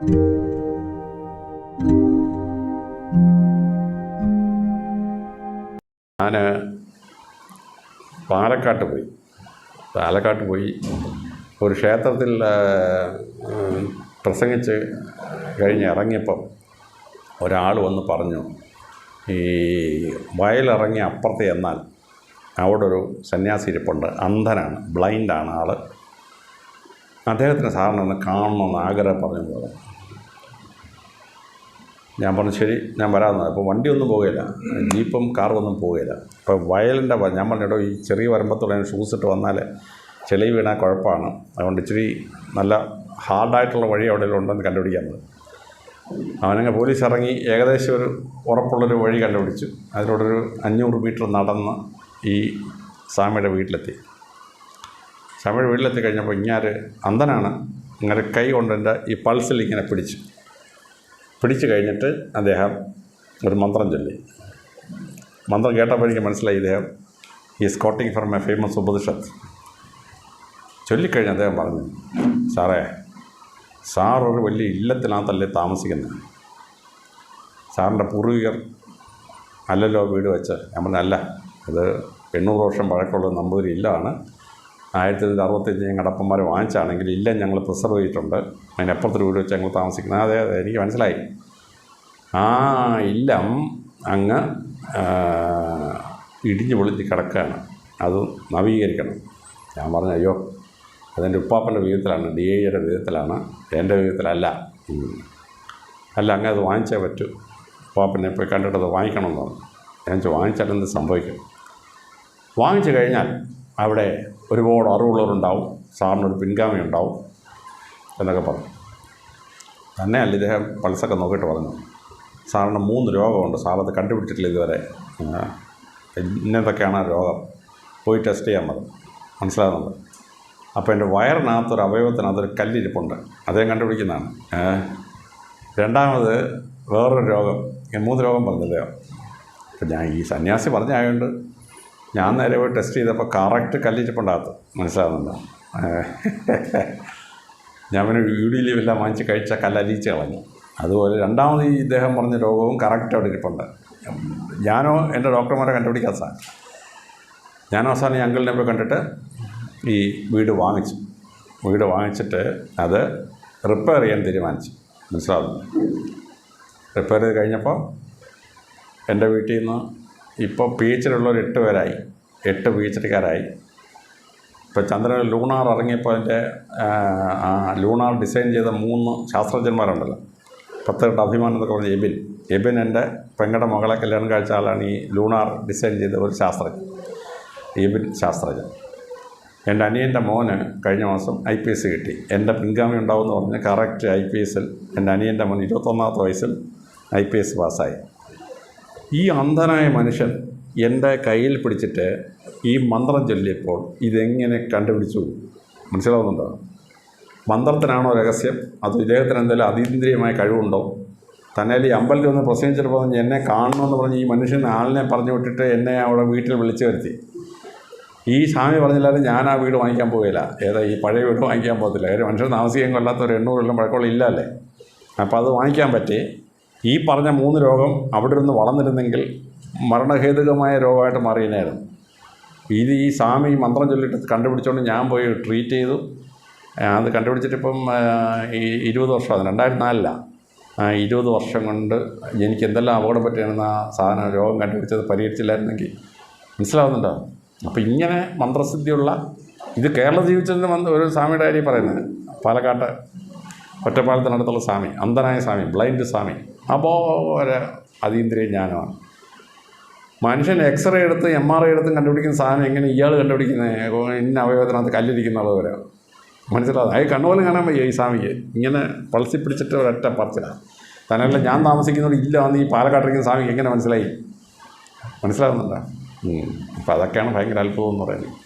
ഞാൻ പാലക്കാട്ട് പോയി. പാലക്കാട്ട് പോയി ഒരു ക്ഷേത്രത്തിൽ പ്രസംഗിച്ച് കഴിഞ്ഞ് ഇറങ്ങിയപ്പം ഒരാൾ വന്ന് പറഞ്ഞു ഈ വയലിറങ്ങി അപ്പുറത്ത് എന്നാൽ അവിടെ ഒരു സന്യാസി ഇരിപ്പുണ്ട് അന്ധനാണ് ബ്ലൈൻഡാണ് ആൾ അദ്ദേഹത്തിന് സാറിനൊന്ന് കാണണമെന്ന് ആഗ്രഹം പറഞ്ഞു. ഞാൻ പറഞ്ഞു ശരി ഞാൻ വരാമെന്ന്. അപ്പോൾ വണ്ടിയൊന്നും പോകുകയില്ല ജീപ്പും കാറൊന്നും ഒന്നും പോവുകയില്ല അപ്പോൾ വയലിന്റെ ഞാൻ കേട്ടോ ഈ ചെറിയ വരമ്പത്തുള്ള ഷൂസ് ഇട്ട് വന്നാൽ ചെളി വീണാൽ കുഴപ്പമാണ്. അതുകൊണ്ട് ഇച്ചിരി നല്ല ഹാർഡായിട്ടുള്ള വഴി അവിടെ ഉണ്ടെന്ന് കണ്ടുപിടിക്കാൻ പറഞ്ഞു. അവനങ്ങ് പോലീസ് ഇറങ്ങി. ഏകദേശം ഒരു ഉറപ്പുള്ളൊരു വഴി കണ്ടുപിടിച്ചു. അതിലൂടെ ഒരു അഞ്ഞൂറ് മീറ്റർ നടന്ന് ഈ സ്വാമിയുടെ വീട്ടിലെത്തി. സ്വാമിയുടെ വീട്ടിലെത്തി കഴിഞ്ഞപ്പോൾ ഇങ്ങനെ അന്ധനാണ്. ഇങ്ങനെ കൈ കൊണ്ട് ഈ പൾസിൽ ഇങ്ങനെ പിടിച്ചു. പിടിച്ചു കഴിഞ്ഞിട്ട് അദ്ദേഹം ഒരു മന്ത്രം ചൊല്ലി. മന്ത്രം കേട്ടപ്പോൾ എനിക്ക് മനസ്സിലായി ഇദ്ദേഹം ഈ quoting from a famous Upanishad. ചൊല്ലിക്കഴിഞ്ഞ് അദ്ദേഹം പറഞ്ഞു സാറേ സാർ ഒരു വലിയ ഇല്ലത്തിനകത്തല്ലേ താമസിക്കുന്നത്. സാറിന്റെ പൂർവികർ അല്ലല്ലോ വീട് വെച്ച് ഞാൻ പറഞ്ഞല്ല ഇത് എണ്ണൂറ് വർഷം പഴക്കമുള്ള നമ്പൂതിരി ഇല്ലാണ്. ആയിരത്തി തൊള്ളായിരത്തി അറുപത്തഞ്ച് അപ്പന്മാർ വാങ്ങിച്ചാണെങ്കിൽ ഇല്ല ഞങ്ങൾ പ്രിസർവ് ചെയ്തിട്ടുണ്ട്. അതിനപ്പുറത്തൊരു വീട് വെച്ച് ഞങ്ങൾ താമസിക്കുന്നത് അതെ അതെ എനിക്ക് മനസ്സിലായി. ആ ഇല്ലം. അങ്ങ് ഇടിഞ്ഞ് പൊളിഞ്ഞ് കിടക്കുകയാണ് അത് നവീകരിക്കണം. ഞാൻ പറഞ്ഞു അയ്യോ അതെന്റെ ഉപ്പാപ്പന്റെ വിധത്തിലാണ് ഡി ഐയുടെ വിധത്തിലാണ്. എന്റെ വിധത്തിലല്ല. അല്ല അങ്ങ് അത് വാങ്ങിച്ചേ പറ്റൂ. ഉപ്പാപ്പനെ പോയി കണ്ടിട്ട് അത് വാങ്ങിക്കണമെന്ന് പറഞ്ഞു ഞാൻ വാങ്ങിച്ചാൽ എന്ത് സംഭവിക്കും? വാങ്ങിച്ചു കഴിഞ്ഞാൽ അവിടെ ഒരുപാട് അറിവുള്ളവരുണ്ടാവും സാറിനൊരു പിൻഗാമി ഉണ്ടാവും എന്നൊക്കെ പറഞ്ഞു. തന്നെയല്ല ഇദ്ദേഹം പൾസൊക്കെ നോക്കിയിട്ട് പറഞ്ഞു. സാറിന് മൂന്ന് രോഗമുണ്ട് സാറത് കണ്ടുപിടിച്ചിട്ടില്ല ഇതുവരെ. ഇന്നതൊക്കെയാണ് രോഗം. പോയി ടെസ്റ്റ് ചെയ്യാൻ പറഞ്ഞു. മനസ്സിലാകുന്നുണ്ട് അപ്പോൾ എന്റെ വയറിനകത്തൊരു അവയവത്തിനകത്തൊരു കല്ലിരിപ്പുണ്ട്. അദ്ദേഹം കണ്ടുപിടിക്കുന്നതാണ്. രണ്ടാമത് വേറൊരു രോഗം. മൂന്ന് രോഗം പറഞ്ഞില്ലയോ അപ്പം ഞാൻ ഈ സന്യാസി പറഞ്ഞായതുകൊണ്ട് ഞാൻ നേരെ പോയി ടെസ്റ്റ് ചെയ്തപ്പോൾ കറക്റ്റ് കല്ലിരിപ്പുണ്ടാകത്ത് മനസ്സിലാകുന്നുണ്ടോ ഞാൻ പിന്നെ വീഡിയോ ലീവെല്ലാം വാങ്ങിച്ച് കഴിച്ച കല്ലലിച്ച് കളഞ്ഞു. അതുപോലെ രണ്ടാമത് ഈ ഇദ്ദേഹം പറഞ്ഞ രോഗവും കറക്റ്റ് അവിടെ ഇരിപ്പുണ്ട്. ഞാനോ എന്റെ ഡോക്ടർമാരെ കണ്ടുപിടിക്കാൻ സാധിച്ചു. ഞാൻ അവസാനം ഈ അങ്കിളിനെ പോയി കണ്ടിട്ട് ഈ വീട് വാങ്ങിച്ചു. വീട് വാങ്ങിച്ചിട്ട് അത് റിപ്പയർ ചെയ്യാൻ തീരുമാനിച്ചു. മനസ്സിലാവുന്നു റിപ്പയർ ചെയ്ത് കഴിഞ്ഞപ്പോൾ എന്റെ വീട്ടിൽ നിന്ന് ഇപ്പോൾ പി എച്ചിലുള്ളവർ എട്ട് പേരായി. എട്ട് പി എച്ച് ഇപ്പോൾ ചന്ദ്രൻ ലൂണാർ ഇറങ്ങിയപ്പോൾ അതിന്റെ ലൂണാർ ഡിസൈൻ ചെയ്ത മൂന്ന് ശാസ്ത്രജ്ഞന്മാരുണ്ടല്ലോ. പത്തെട്ട് അഭിമാനം എന്നൊക്കെ പറഞ്ഞ എബിൻ. എബിൻ എന്റെ പെങ്ങളുടെ മകളെ കല്യാണം കഴിച്ച ആളാണ് ഈ ലൂണാർ ഡിസൈൻ ചെയ്ത ഒരു ശാസ്ത്രജ്ഞൻ. എബിൻ ശാസ്ത്രജ്ഞൻ. എന്റെ അനിയന്റെ മോന് കഴിഞ്ഞ മാസം ഐ പി എസ് കിട്ടി. എന്റെ പിൻഗാമി ഉണ്ടാവുമെന്ന് പറഞ്ഞ് കറക്റ്റ് ഐ പി എസിൽ എന്റെ അനിയന്റെ മോൻ ഇരുപത്തൊന്നാമത്തെ വയസ്സിൽ ഐ പി എസ് പാസ്സായി. ഈ അന്ധനായ മനുഷ്യൻ എന്റെ കയ്യിൽ പിടിച്ചിട്ട് ഈ മന്ത്രം ചൊല്ലിയപ്പോൾ ഇതെങ്ങനെ കണ്ടുപിടിച്ചു? മനസ്സിലാവുന്നുണ്ടോ? മന്ത്രത്തിനാണോ രഹസ്യം? അത് ഇദ്ദേഹത്തിന് എന്തെങ്കിലും അതീന്ദ്രിയമായ കഴിവുണ്ടോ? തന്നെ ഈ അമ്പലത്തിൽ ഒന്ന് പ്രസംഗിച്ചിട്ട് പറഞ്ഞ് എന്നെ കാണണമെന്ന് പറഞ്ഞ് ഈ മനുഷ്യൻ ആളിനെ പറഞ്ഞു വിട്ടിട്ട് എന്നെ അവിടെ വീട്ടിൽ വിളിച്ചു വരുത്തി. ഈ സ്വാമി പറഞ്ഞില്ലാതെ ഞാൻ ആ വീട് വാങ്ങിക്കാൻ പോകില്ല ഏതാ ഈ പഴയ വീട് വാങ്ങിക്കാൻ പോകത്തില്ല. കാര്യം മനുഷ്യൻ താമസിക്കാൻ കൊല്ലാത്ത ഒരു എണ്ണൂറ് കൊല്ലം പഴക്കമുള്ള ഇല്ലല്ലേ അപ്പോൾ അത് വാങ്ങിക്കാൻ പറ്റി. ഈ പറഞ്ഞ മൂന്ന് രോഗം അവിടെ നിന്ന് വളർന്നിരുന്നെങ്കിൽ മരണഹേതുകമായ രോഗമായിട്ട് മാറിയനായിരുന്നു. ഇത് ഈ സ്വാമി മന്ത്രം ചൊല്ലിട്ട് കണ്ടുപിടിച്ചുകൊണ്ട് ഞാൻ പോയി ട്രീറ്റ് ചെയ്തു. അത് കണ്ടുപിടിച്ചിട്ട് ഇപ്പം ഈ ഇരുപത് വർഷം രണ്ടായിരത്തി നാലിലാണ് ഇരുപത് വർഷം കൊണ്ട് എനിക്ക് എന്തെല്ലാം അപകടം പറ്റിയാണെന്ന് ആ സാധനം രോഗം കണ്ടുപിടിച്ചത് പരിഹരിച്ചില്ലായിരുന്നെങ്കിൽ മനസ്സിലാവുന്നുണ്ടോ? അപ്പോൾ ഇങ്ങനെ മന്ത്രസിദ്ധിയുള്ള ഇത് കേരള ജീവിച്ചതിന് മന്ത്ര ഒരു സ്വാമിയുടെ കാര്യം പറയുന്നത്. പാലക്കാട്ട് ഒറ്റപ്പാലത്തിനടുത്തുള്ള സ്വാമി അന്ധനായ സ്വാമി ബ്ലൈൻഡ് സ്വാമി. അപ്പോൾ ഒരു അതീന്ദ്രിയ ജ്ഞാനമാണ്. മനുഷ്യൻ എക്സ്റേ എടുത്ത് എം ആർ ഐ എടുത്തും കണ്ടുപിടിക്കുന്ന സാധനം എങ്ങനെ ഇയാൾ കണ്ടുപിടിക്കുന്നത് ഇന്ന അവയവത്തിനകത്ത് കല്ലിരിക്കുന്ന ആൾ വരെ. മനസ്സിലാകും അത് കണ്ണുപോലും കാണാൻ വയ്യ ഈ സ്വാമിക്ക്. ഇങ്ങനെ പൾസി പിടിച്ചിട്ട് ഒരൊറ്റ പറച്ചിലാണ് തന്നെയല്ല ഞാൻ താമസിക്കുന്നത് ഇല്ല എന്ന് ഈ പാലക്കാട്ടിരിക്കുന്ന സ്വാമിക്ക് എങ്ങനെ മനസ്സിലായി? മനസ്സിലാകുന്നുണ്ടോ അപ്പോൾ അതൊക്കെയാണ് ഭയങ്കര അത്ഭുതം എന്ന് പറയുന്നത്.